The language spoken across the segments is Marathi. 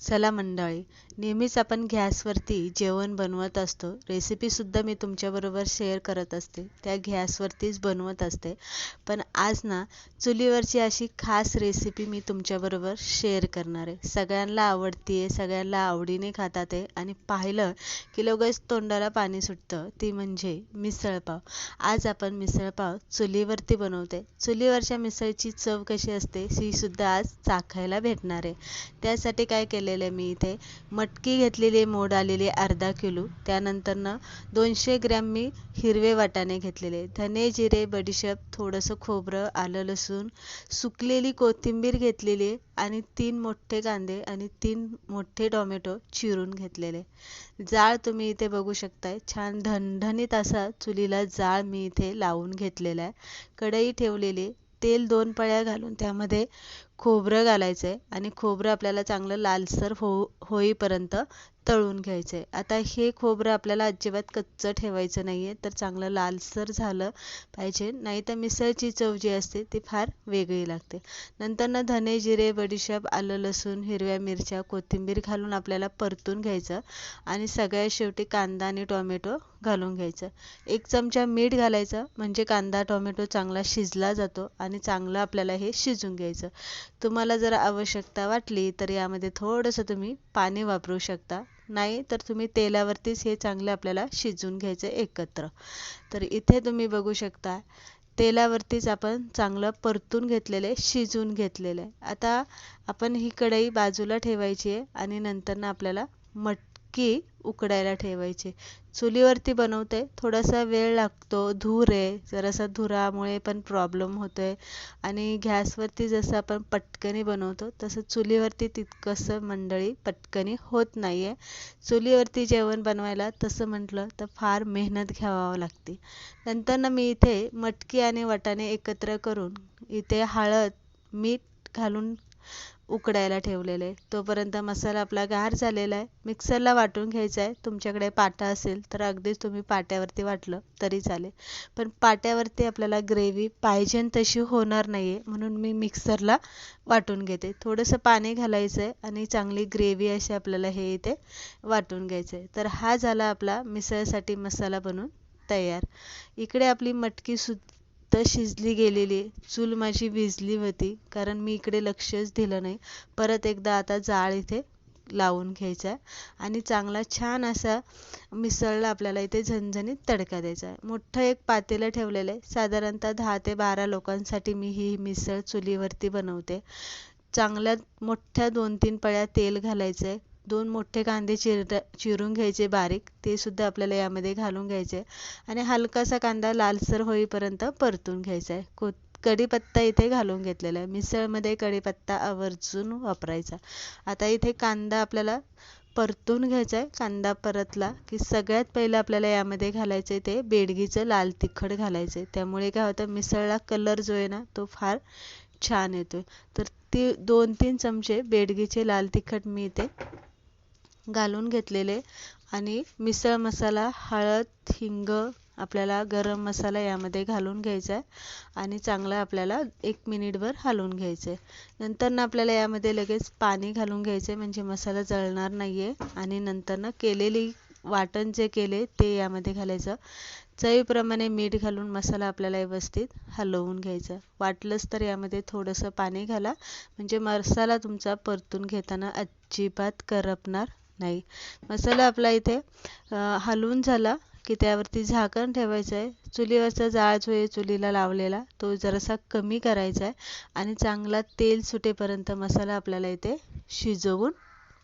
चला मंडळी नेहमीच आपण गॅसवरती जेवण बनवत असतो. रेसिपीसुद्धा मी तुमच्याबरोबर शेअर करत असते. त्या गॅसवरतीच बनवत असते. पण आज ना चुलीवरची अशी खास रेसिपी मी तुमच्याबरोबर शेअर करणार आहे. सगळ्यांना आवडती आहे सगळ्यांना आवडीने खातात आहे आणि पाहिलं की लगेच तोंडाला पाणी सुटतं. ती म्हणजे मिसळपाव आज आपण मिसळपाव चुलीवरती बनवते. चुलीवरच्या मिसळची चव कशी असते ही सुद्धा आज चाखायला भेटणार आहे. त्यासाठी काय केलं केलेलं आहे मी इथे. मटकी घेतलेली मोड आलेली अर्धा किलो. त्यानंतरनं दोनशे ग्रॅम मी हिरवे वाटाणे घेतलेले धने जिरे बडीशेप थोडंसं खोबरं आलं लसूण सुकलेली कोथिंबीर घेतलेली आणि तीन मोठे कांदे आणि तीन मोठे टोमॅटो चिरून घेतलेले जाळ तुम्ही इथे बघू शकताय. छान धणधणीत असा चुलीला जाळ मी इथे लावून घेतलेला आहे. कढई ठेवलेली तेल दोन पळ्या घालून त्यामध्ये खोबरं घालायचं आहे आणि खोबरं आपल्याला चांगलं लालसर हो होईपर्यंत तळून घ्यायचं आहे आता हे खोबरं आपल्याला अजिबात कच्चं ठेवायचं नाही आहे तर चांगलं लालसर झालं पाहिजे. नाही तर मिसळची चव जी असते ती फार वेगळी लागते. नंतरनं धने जिरे बडीशेप आलं लसूण हिरव्या मिरच्या कोथिंबीर घालून आपल्याला परतून घ्यायचं आणि सगळ्यात शेवटी कांदा आणि टोमॅटो घालून घ्यायचं. एक चमचा मीठ घालायचं म्हणजे कांदा टोमॅटो चांगला शिजला जातो आणि चांगलं आपल्याला हे शिजून घ्यायचं. तुम्हाला जर आवश्यकता वाटली तर यामध्ये थोडंसं तुम्ही पाणी वापरू शकता. नाही तर तुम्ही तेलावरतीच हे चांगलं आपल्याला शिजवून घ्यायचं एकत्र. तर इथे तुम्ही बघू शकता तेलावरतीच आपण चांगलं परतून घेतलेले शिजवून घेतलेले. आता आपण ही कढई बाजूला ठेवायची आहे आणि नंतरनं आपल्याला की उकडायला ठेवायची. चुलीवरती बनवते थोडासा वेळ लागतो धूर आहे जरासा धुरामुळे पण प्रॉब्लेम होतो आहे आणि गॅसवरती जसं आपण पटकनी बनवतो तसं चुलीवरती तितकंसं मंडळी पटकनी होत नाही आहे चुलीवरती जेवण बनवायला तसं म्हटलं तर फार मेहनत घ्यावावं लागते. नंतर ना मी इथे मटकी आणि वाटाणे एकत्र करून इथे हळद मीठ घालून उकडायला ठेवलेलं. आहे तोपर्यंत मसाला आपला गार झालेला आहे. मिक्सरला वाटून घ्यायचा आहे. तुमच्याकडे पाटा असेल तर अगदीच तुम्ही पाट्यावरती वाटलं तरी चालेल. पण पाट्यावरती आपल्याला ग्रेव्ही पाहिजे तशी होणार नाही आहे म्हणून मी मिक्सरला वाटून घेते. थोडंसं पाणी घालायचं आहे आणि चांगली ग्रेव्ही अशी आपल्याला हे इथे वाटून घ्यायचं आहे तर हा झाला आपला मिसळसाठी मसाला बनवून तयार. इकडे आपली मटकी सु तर शिजली गेलेली चूल माझी विजली होती कारण मी इकडे लक्षच दिलं नाही. परत एकदा आता जाळ इथे लावून घ्यायचा आहे. आणि चांगला छान असा मिसळला आपल्याला इथे झणझणीत तडका द्यायचा आहे. मोठं एक पातेलं ठेवलेलं आहे. साधारणतः दहा ते बारा लोकांसाठी मी ही मिसळ चुलीवरती बनवते. चांगल्या मोठ्या दोन तीन पळ्या तेल घालायचं आहे. दोन मोठे कांदे चिर चिरून घ्यायचे बारीक. ते सुद्धा आपल्याला यामध्ये घालून घ्यायचे. आणि हलकासा कांदा लालसर होईपर्यंत परतून घ्यायचा आहे को कढीपत्ता इथे घालून घेतलेला आहे. मिसळमध्ये कढीपत्ता आवर्जून वापरायचा. आता इथे कांदा आपल्याला परतून घ्यायचा आहे कांदा परतला की सगळ्यात पहिलं आपल्याला यामध्ये घालायचं आहे ते बेडगीचं लाल तिखट घालायचं आहे त्यामुळे काय होतं? मिसळला कलर जो आहे ना तो फार छान येतो तर ती दोन तीन चमचे बेडगीचे लाल तिखट मी इथे घालून घेतलेले. आणि मिसळ मसाला हळद हिंग आपल्याला गरम मसाला यामध्ये घालून घ्यायचा आहे आणि चांगला आपल्याला एक मिनिटभर हलवून घ्यायचं आहे नंतरनं आपल्याला यामध्ये लगेच पाणी घालून घ्यायचं आहे म्हणजे मसाला जळणार नाही आहे आणि नंतरनं केलेली वाटण जे केले ते यामध्ये घालायचं. चवीप्रमाणे मीठ घालून मसाला आपल्याला व्यवस्थित हलवून घ्यायचा. वाटलंच तर यामध्ये थोडंसं पाणी घाला. म्हणजे मसाला तुमचा परतून घेताना अजिबात करपणार नाही. मसाला आपला इथे हलवून झाला की त्यावरती झाकण ठेवायचं आहे. चुलीवरचा जाळ जो आहे चुलीला लावलेला तो जरासा कमी करायचा आहे आणि चांगला तेल सुटेपर्यंत मसाला आपल्याला इथे शिजवून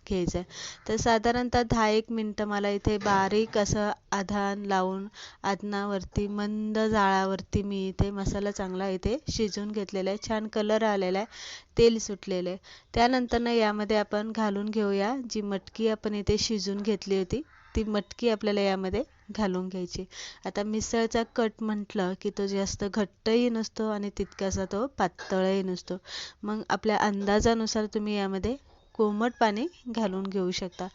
घ्यायचं आहे तर साधारणतः दहा एक मिनटं मला इथे बारीक असं आधान लावून आदनावरती मंद जाळावरती मी इथे मसाला चांगला इथे शिजवून घेतलेला आहे छान कलर आलेला आहे तेल सुटलेलं आहे त्यानंतरनं यामध्ये आपण घालून घेऊया जी मटकी आपण इथे शिजून घेतली होती ती मटकी आपल्याला यामध्ये घालून घ्यायची. आता मिसळचा कट म्हटलं की तो जास्त घट्टही नसतो आणि तितकासा तो पातळही नसतो. मग आपल्या अंदाजानुसार तुम्ही यामध्ये कोमट पाणी घालून घेऊ शकता.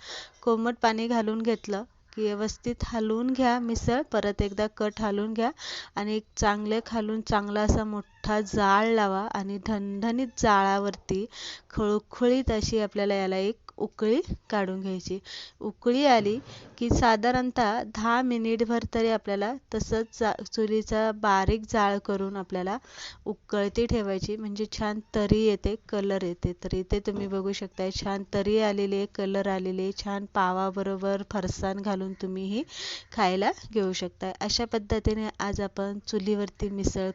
कोमट पाणी घालून घेतलं की व्यवस्थित हलवून घ्या मिसळ परत एकदा कट हलवून घ्या आणि एक चांगले खालून चांगला असा मोठा जाळ लावा आणि धनधनीत जाळावरती खळखळीत अशी आपल्याला याला एक उकळी काढून घ्यायची. उकळी आली की साधारणतः दहा मिनिटभर तरी आपल्याला तसंच जा चुलीचा बारीक जाळ करून आपल्याला उकळती ठेवायची. म्हणजे छान तरी येते कलर येते. तर इथे तुम्ही बघू शकताय छान तरी आलेले कलर आलेले छान पावाबरोबर फरसाण घालून तुम्ही ही खायला घेऊ शकताय. अशा पद्धतीने आज आपण चुलीवरती मिसळ